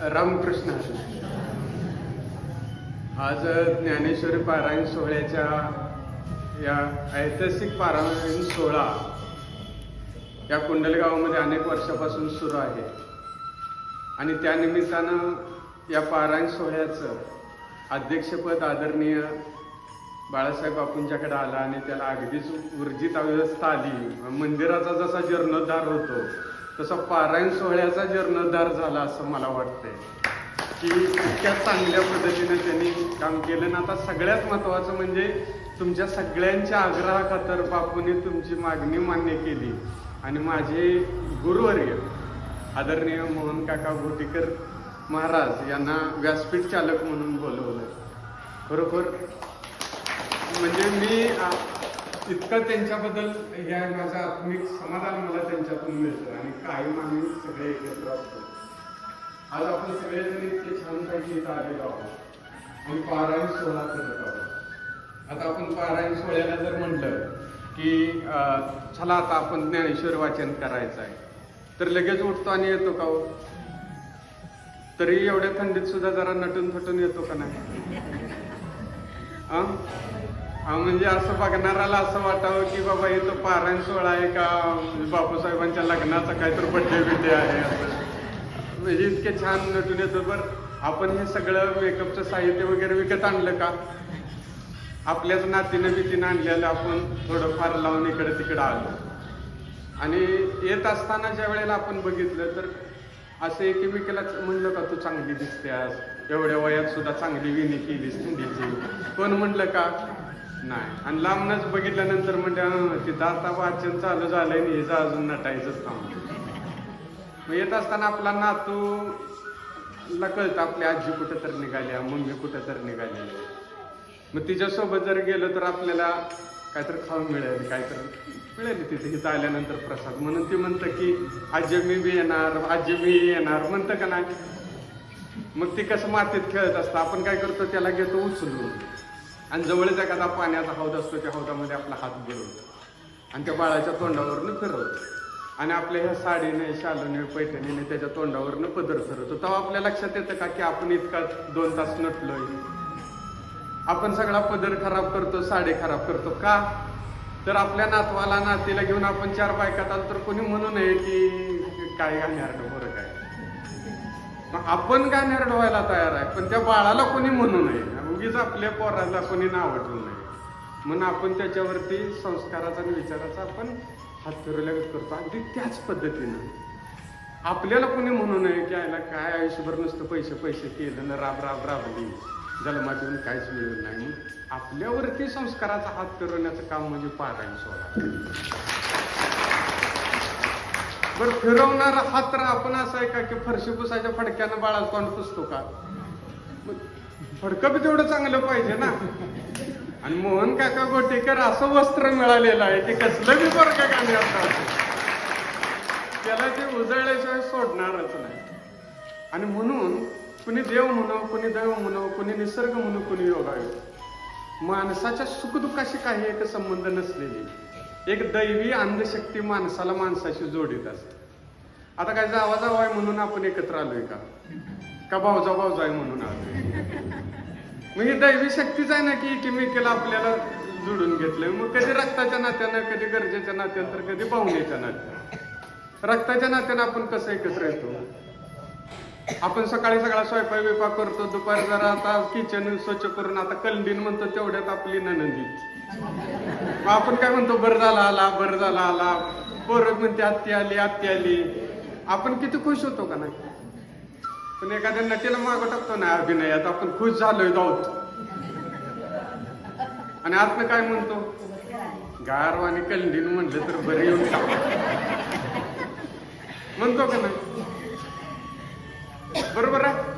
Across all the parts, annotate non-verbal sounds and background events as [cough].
रामकृष्ण हरी. आज ज्ञानेश्वरी पारायण सोहळ्याच्या या ऐतिहासिक पारायण सोहळा या कुंडलगावामध्ये अनेक वर्षापासून सुरू आहे आणि त्यानिमित्तानं या पारायण सोहळ्याचं अध्यक्षपद आदरणीय बाळासाहेब बापूंच्याकडे आला आणि त्याला अगदीच ऊर्जित अवस्था आली मंदिराचा जसा जीर्णोद्धार होतो तसा पारायण सोहळ्याचा जीर्णोद्धार झाला असं मला वाटतंय. की इतक्या चांगल्या पद्धतीने त्यांनी काम केलं. ना आता सगळ्यात महत्त्वाचं म्हणजे तुमच्या सगळ्यांच्या आग्रहाखातर बापूने तुमची मागणी मान्य केली. आणि माझे गुरुवर्य आदरणीय मोहन काका भोटीकर महाराज यांना व्यासपीठ चालक म्हणून बोलवलं खरोखर म्हणजे मी आ, इतकं त्यांच्याबद्दल ह्या माझा आत्मिक समाधान मला त्यांच्यातून मिळतं आणि काही मानवी सगळे एकत्र असतो. आज आपण सगळेजण इतके छानपैकी इथं आलेलो आहोत. आणि पारायण सोहळा करत आहोत. आता आपण पारायण सोहळ्याला जर म्हटलं की चला आता आपण ज्ञानेश्वर वाचन करायचं आहे. तर लगेच उठतो आणि येतो का हो? तरी एवढ्या थंडीत सुद्धा जरा नटून थटून येतो का नाही? म्हणजे असं बघणाऱ्याला असं वाटावं की बाबा हे तो पारायण सोहळा आहे का? म्हणजे बापूसाहेबांच्या लग्नाचा काहीतरी बड्डे बिड्डे आहे असं. म्हणजे इतके छान नटून येतो. बरं आपण हे सगळं मेकअपचं साहित्य वगैरे विकत आणलं का? आपल्याच नातीनं बितीनं आणलेलं आपण थोडंफार लावून इकडे तिकडे आलो. आणि येत असताना ज्या वेळेला आपण बघितलं तर असं एकमेकीला म्हणलं का तू चांगली दिसतेस. एवढ्या वयात सुद्धा चांगली विणी केलीस थंडीची. कोण म्हणलं का? नाही. आणि लांबनच बघितल्यानंतर म्हणजे "हं, तिथं आता वाचन चालू झालंय आणि हिचं अजून नटायचंच थांबलं मग येत असताना आपला नातू ला कळतं आपली आजी कुठं तर निघाल्या मम्मी कुठं तर निघाली. मग तिच्यासोबत जर गेलो तर आपल्याला काहीतरी खाऊ मिळेल काहीतरी मिळेल तिथे. इथं आल्यानंतर प्रसाद. म्हणून ती म्हणतं की आजी मी बी येणार आजी मी येणार. म्हणतं का नाही? मग ती कसं मातीत खेळत असतं. आपण काय करतो त्याला घेतो उचलून. आणि जवळच एखादा पाण्याचा हौद असतो त्या हौदामध्ये आपला हात बुडवतो आणि त्या बाळाच्या तोंडावरनं फिरवतो. आणि आपल्या ह्या साडीने शालूने पैठणीने त्याच्या तोंडावरनं पदर फिरवतो. तेव्हा आपल्या लक्षात येतं का की आपण इतका दोन तास नटलोय. आपण सगळा पदर खराब करतो साडी खराब करतो का? तर आपल्या नातवाला नातीला घेऊन आपण चार बायकात आलो तर कोणी म्हणू नये की काय घालणार बरं काय? मग आपण गाण्यार व्हायला तयार आहे पण त्या बाळाला कोणी म्हणू नये. उगीच आपल्या पोराला कोणी नाव ठेवू नाही. म्हणून आपण त्याच्यावरती संस्काराचा आणि विचाराचा आपण हात फिरवल्यागत करतो. अगदी त्याच पद्धतीनं. आपल्याला कोणी म्हणू नये की आयला काय आयुष्यभर नुसतं पैसे पैसे केलं राब राब राबली जन्मात काहीच मिळत नाही. मग आपल्यावरती संस्काराचा हात फिरवण्याचं काम म्हणजे पारायण सोहळा. बरं फिरवणारा हात तर आपण असं आहे का की फरशी पुसायच्या फडक्यानं बाळा तोंड पुसतो का? मग फडकं बी तेवढं चांगलं पाहिजे ना. आणि मोहन काका गोटेकर असं वस्त्र मिळालेलं आहे ते कसलं बी फरक का गाणी असतात. त्याला ते उजळल्याशिवाय सोडणारच नाही. आणि म्हणून कुणी देव म्हणो कुणी दैव म्हणो कुणी निसर्ग म्हणू कुणी योगायोग माणसाच्या सुखदुःखाशी काही एक संबंध नसलेली. एक दैवी अंधशक्ती माणसाला माणसाशी जोडीत असते. आता काय जावा जावा आहे म्हणून आपण एकत्र आलोय का? का भावजा भावजा आहे म्हणून आलोय? म्हणजे मग ही दैवी शक्तीच आहे ना की एकमेकीला आपल्याला जुडून घेतलंय. मग कधी रक्ताच्या नात्यानं कधी गरजेच्या नात्यानं तर कधी पाहुण्याच्या नात्यानं. रक्ताच्या नात्यानं आपण कसं एकत्र येतो? आपण सकाळी सगळा स्वयंपाक बिपाक करतो दुपारी जरा आता किचन स्वच्छ करून आता कलंडीन म्हणतो तेवढ्यात आपली ननंदी मग आपण काय म्हणतो बरं झाला आला बरं झाला आला. पोरं म्हणते आत्ती आली आत्ती आली. आपण किती खुश होतो का नाही? पण एखाद्या नटीला मागं टाकतो ना अभिनयात आपण खुश झालोय जाऊत आणि आतनं काय म्हणतो? गारवा आणि कलंडीन म्हणलं तर बरं येऊन म्हणतो का नाही? बरोबर आहे?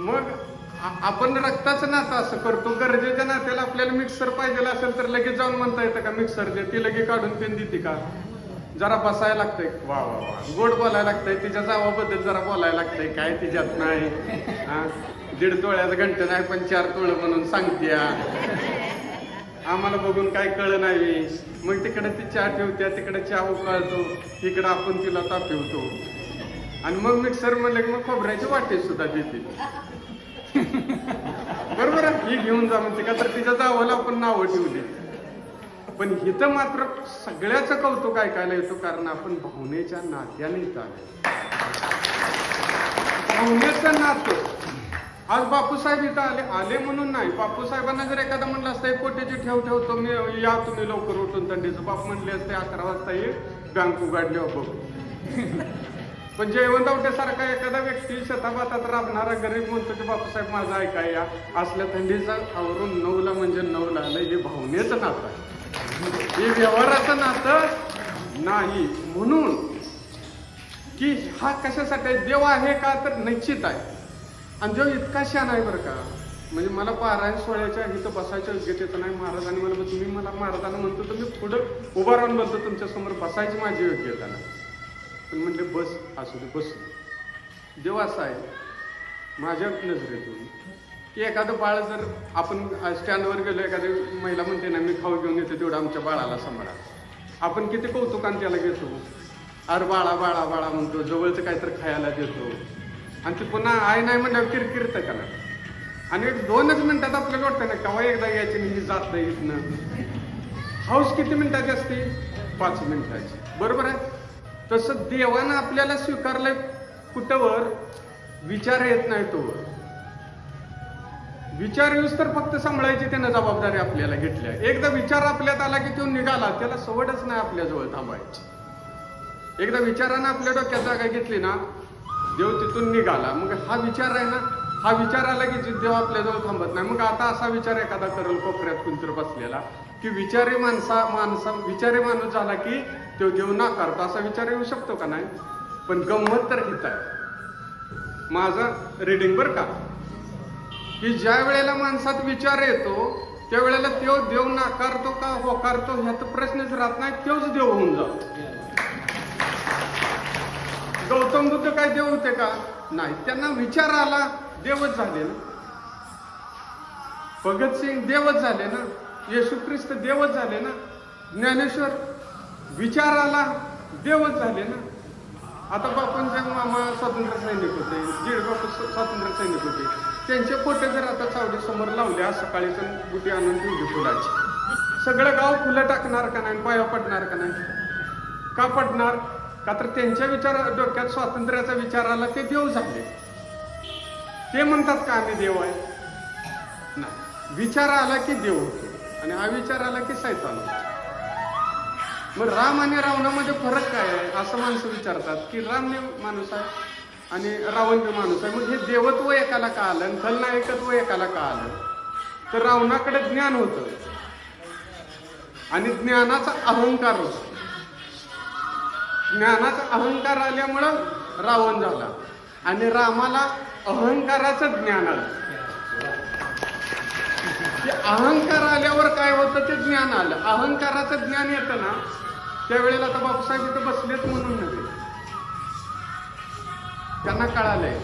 मग आपण रक्ताचं नातं असं करतो गरजेच्या नात्याला आपल्याला मिक्सर पाहिजे असेल तर लगेच जाऊन म्हणता येतं का? मिक्सर दे ती लगेच काढून पेन देते का? जरा बसायला लागतंय. वा वा वा. गोड बोलायला लागतंय. तिच्या जावाबद्दल जरा बोलायला लागतंय. काय तिच्यात नाही. हा? दीड तोळ्याचं घंट नाही पण चार तोळ म्हणून सांगते आम्हाला बघून काय कळ नाही. मग तिकडे ती चहा ठेवत्या तिकडे चहा उकळतो. इकडे आपण तिला तापवतो आणि मग मिक्सर म्हणलं की मग खोबऱ्याचे वाटे सुद्धा देतील बरोबर ही घेऊन जा म्हणते. का तर तिच्या जावाला आपण नावं ठेवली. पण इथं मात्र सगळ्याचं कौतुक ऐकायला येतो कारण आपण भावनेच्या नात्याने इथं आलो. भावनेचं नातं. आज बापूसाहेब इथं आले आले म्हणून नाही. बापूसाहेबांना जर एखादा म्हणलं असतं एक कोटीची ठेव ठेवतो मी या तुम्ही लवकर उठून थंडीचं बाप म्हणले असते अकरा वाजता ये बँक उघडली बघ. [laughs] पण पण जयवंतावट्यासारखा एखादा व्यक्ती शताबातात राबणारा गरीब म्हणतो की बापूसाहेब माझा ऐका या असल्या थंडीचा आवरून नऊला म्हणजे नऊला आलं हे भावनेचं नातं आहे. हे व्यवहाराचं नातं नाही. म्हणून की हा कशासाठी आहे? देव आहे का तर निश्चित आहे. आणि देव इतका शान आहे बरं का. म्हणजे मला पारायण सोहळ्याच्या इथं बसायच्या योग्यतेचं नाही. महाराजांनी मला तुम्ही मला महाराजांना म्हणतो तर तुम्ही पुढं उभा राहून म्हणतो तुमच्यासमोर बसायची माझी योग्यता नाही. पण म्हणले बस असू दे बस. देव असा आहे माझ्या नजरेतून की एखादं बाळ जर आपण स्टँडवर गेलो एखादी महिला म्हणते ना मी खाऊ घेऊन येतो तेवढं आमच्या बाळाला सांभाळा. आपण किती कौतुकान त्याला घेतो? अरे बाळा बाळा बाळा म्हणतो जवळचं काहीतरी खायला देतो. आणि ते पुन्हा आई नाही म्हणल्यावर किरकिरतं का आणि दोनच मिनिटात आपल्याला वाटतं ना केव्हा एकदा यायची नाही जात नाही इथनं. हाऊस किती मिनिटाची असते? पाच मिनिटाची. बरोबर आहे? तसं देवानं आपल्याला स्वीकारलं कुठंवर विचार येत नाही तोवर विचार येऊस तर फक्त सांभाळायची त्यानं जबाबदारी आपल्याला घेतल्या एकदा विचार आपल्यात आला की तो निघाला त्याला सवडच नाही आपल्याजवळ थांबायची. एकदा विचारानं आपल्या डोक्यात जागा घेतली ना देव तिथून निघाला. मग हा विचार आहे ना हा विचार आला की देव आपल्याजवळ थांबत नाही. मग आता असा विचार एखादा करल कोपऱ्यात कुंतर बसलेला की विचारी माणसा माणसा विचारी माणूस झाला की तो देव नाकारतो. असा विचार येऊ शकतो का नाही? पण गंमत तर हित आहे. माझं रिडिंग बरं का? की ज्या वेळेला माणसात विचार येतो त्यावेळेला तो देव नाकारतो का होकारतो ह्यात प्रश्नच राहत नाही तोच देव होऊन जातो. गौतम बुद्ध काय देव होते का? नाही. त्यांना विचार आला देवच झाले ना. भगतसिंग देवच झाले ना. येशू ख्रिस्त देवच झाले ना. ज्ञानेश्वर विचार आला देवच झाले ना. आता बापूंचे मामा स्वातंत्र्य सैनिक होते. दीड बापू स्वातंत्र्य सैनिक होते. त्यांचे फोटो जर आता चावडी समोर लावले सकाळी तर गुटी आणून ठेवली फुलाची. सगळं गाव फुलं टाकणार का नाही पाया पडणार का नाही? का पडणार? का तर त्यांच्या विचार डोक्यात स्वातंत्र्याचा विचार आला ते देव झाले. ते म्हणतात का आम्ही देव आहे? नाही. विचार आला की देव होतो आणि हा विचार आला की सैतान होतो. मग राम आणि रावणामध्ये फरक काय आहे? असं माणसं विचारतात की राम ने माणूस आहे? आणि रावण माणूस आहे. मग हे देवत्व एकाला का आलं आणि खलनायकत्व एकाला का आलं तर रावणाकडे ज्ञान होतं. आणि ज्ञानाचा अहंकार होतो. ज्ञानाचा अहंकार आल्यामुळं रावण झाला. आणि रामाला अहंकाराचं ज्ञान आलं. ते अहंकार आल्यावर काय होतं ते ज्ञान आलं. अहंकाराचं ज्ञान येतं ना त्यावेळेला आता बापसाहेब इथं बसलेत म्हणून नव्हे. त्यांना कळालंय.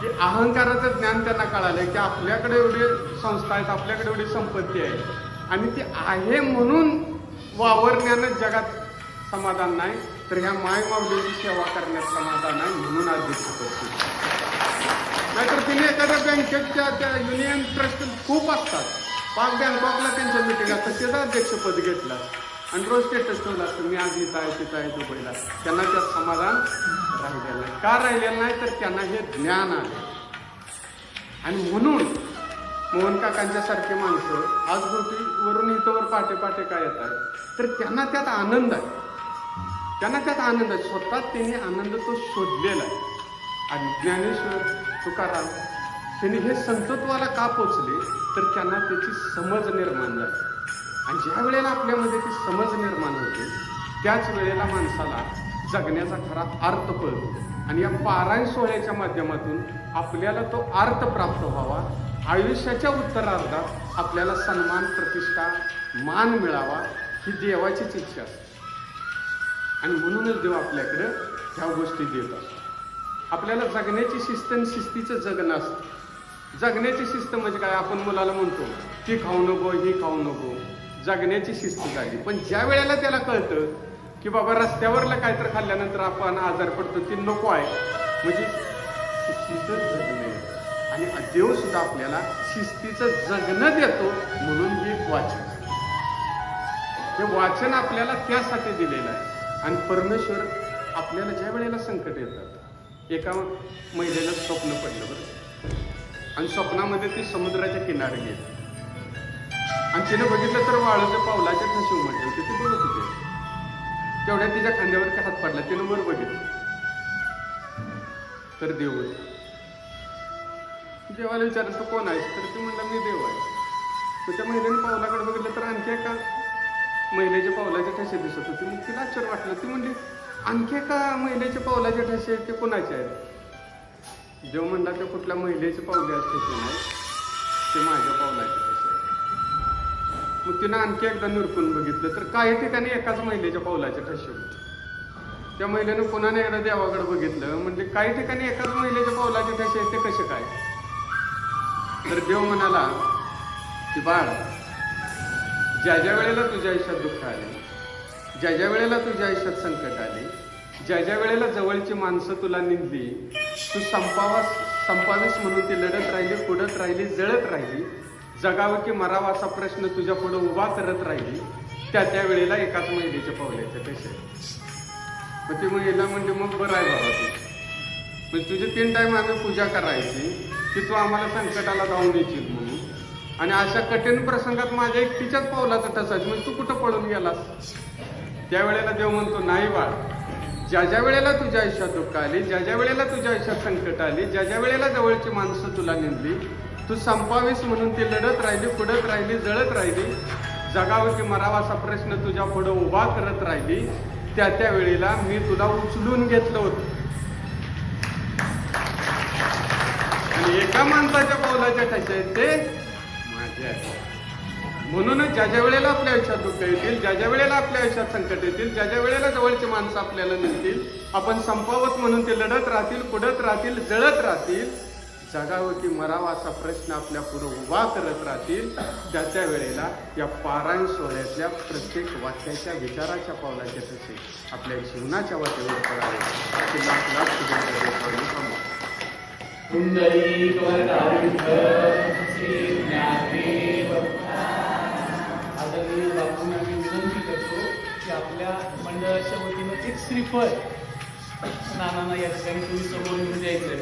की अहंकाराचं ज्ञान त्यांना कळालंय की आपल्याकडे एवढी संस्था आहेत आपल्याकडे एवढी संपत्ती आहे. आणि ती आहे म्हणून वावरण्यानं जगात समाधान नाही तर ह्या मायमावलीची सेवा करण्यात समाधान आहे म्हणून अध्यक्षपद नाहीतर तिने एखाद्या बँकेच्या त्या युनियन ट्रस्ट खूप असतात. पाक बँकॉकला त्यांच्या मिटिंग असतात त्याचं अध्यक्षपद घेतलं. आणि रोज स्टेटस ठेवलं असतं मी आज इथं आहे तिथं आहे दुबईला त्यांना त्यात समाधान राहिलेलं नाही. का राहिलेलं नाही? तर त्यांना हे ज्ञान आहे. आणि म्हणून मोहन काकांच्यासारखे माणसं आज गोष्टी वरून इथंवर पाटे पाटे काय येत आहे तर त्यांना त्यात आनंद आहे. त्यांना त्यात आनंद आहे. स्वतः त्यांनी आनंद तो शोधलेला आहे. आणि ज्ञानेश्वर तुकाराम त्यांनी हे संतत्वाला का पोचले? तर त्यांना त्याची समज निर्माण झाली. आणि ज्या वेळेला आपल्यामध्ये ती समज निर्माण होते त्याच वेळेला माणसाला जगण्याचा खरा अर्थ कळतो. आणि या पारायण सोहळ्याच्या माध्यमातून आपल्याला तो अर्थ प्राप्त व्हावा. आयुष्याच्या उत्तरार्धात आपल्याला सन्मान प्रतिष्ठा मान मिळावा ही देवाचीच इच्छा असते. आणि म्हणूनच देव आपल्याकडे ह्या गोष्टी देत असतो. आपल्याला जगण्याची शिस्त आणि शिस्तीचं जगणं असतं जगण्याची शिस्त म्हणजे काय? आपण मुलाला म्हणतो ती खाऊ नको ही खाऊ नको. जगण्याची शिस्त झाली पण ज्या वेळेला त्याला कळतं की बाबा रस्त्यावरलं तर खाल्ल्यानंतर आपण आजार पडतो ते नको आहे. म्हणजे शिस्तीचं जगणं आणि देव सुद्धा आपल्याला शिस्तीचं जगणं देतो म्हणून हे वाचन हे वाचन आपल्याला त्यासाठी दिलेलं आहे. आणि परमेश्वर आपल्याला ज्या वेळेला संकट येतात एका महिलेला स्वप्न पडलं बरं. आणि स्वप्नामध्ये ती समुद्राच्या किनारी गेली आणि तिने बघितलं तर वाळूच्या पावलाच्या ठशी उमटले ते ती बोलत होते. तेवढ्या तिच्या खांद्यावरती हात पडला. तिनं वर बघितलं. तर देव होते देवाला विचारलं तू कोण आहेस? तर ती म्हणला मी देव आहे. मग त्या महिलेने पावलाकडे बघितलं तर आणखी एका महिलेच्या पावलाच्या ठसे दिसत होते. मग तिला आश्चर्य वाटलं. ती म्हणली आणखी एका महिलेच्या पावलाचे ठसे आहेत ते कोणाचे आहेत? देव म्हणला ते कुठल्या महिलेचे पावले ठसे नाही ते माझ्या पावलाचे मग तिनं आणखी एकदा निरकून बघितलं. तर काही ठिकाणी एकाच महिलेच्या पावलाच्या ठसे होते त्या महिलेनं पुन्हा एकदा देवाकडे बघितलं. म्हणजे काही ठिकाणी एकाच महिलेच्या पावलाचे ठसे आहेत ते कसे काय? तर देव म्हणाला की बाळ ज्या ज्या वेळेला तुझ्या आयुष्यात दुःख आले ज्या ज्या वेळेला तुझ्या आयुष्यात संकट आले ज्या ज्या वेळेला जवळची माणसं तुला निंदली तू संपावास संपावीस म्हणून ती लढत राहिली पुढत राहिली जळत राहिली जगावं की मरावा असा प्रश्न तुझ्या पुढे उभा करत राहिली त्या त्या वेळेला एकाच महिलेचे पावल्याचे पैसे. मग ती महिला म्हणजे मग बरं आहे बाबा तू. म्हणजे तुझे तीन टाईम आम्ही पूजा करायची की तू आम्हाला संकटाला जाऊन येशील म्हणून. आणि अशा कठीण प्रसंगात माझ्या एकटीच्याच पावलाचा ठसायचं म्हणजे तू कुठं पळून गेलास? त्यावेळेला देव म्हणतो नाही बाळ ज्या ज्या वेळेला तुझ्या आयुष्यात दुःख आली ज्या ज्या वेळेला तुझ्या आयुष्यात संकट आली ज्या ज्या वेळेला जवळची माणसं तुला निंदली तू संपावीस म्हणून ती लढत राहिली पुढत राहिली जळत राहिली. जगावं की मरावा असा प्रश्न तुझ्या पुढं उभा करत राहिली. त्या त्या वेळेला मी तुला उचलून घेतलं होतं. आणि एका माणसाच्या पावलाच्या ठशा आहेत ते माझ्या म्हणूनच ज्या ज्या वेळेला आपल्या आयुष्यात दुःख येतील ज्या ज्या वेळेला आपल्या आयुष्यात संकट येतील ज्या ज्या वेळेला जवळची माणसं आपल्याला मिळतील आपण संपावत म्हणून ते लढत राहतील पुढत राहतील जळत राहतील. जगावं की मरावा असा प्रश्न आपल्या पुढे उभा करत राहतील. त्या त्या वेळेला या पारायण सोहळ्यातल्या प्रत्येक वाक्याच्या विचाराच्या पावलाचे तसे आपल्या जीवनाच्या वाटेवर असे लाख लाख विनंती करतो की आपल्या मंडळाच्या वतीनं एक श्रीफळ नानांना या ठिकाणी तुम्ही समोर येऊन द्यायचंय.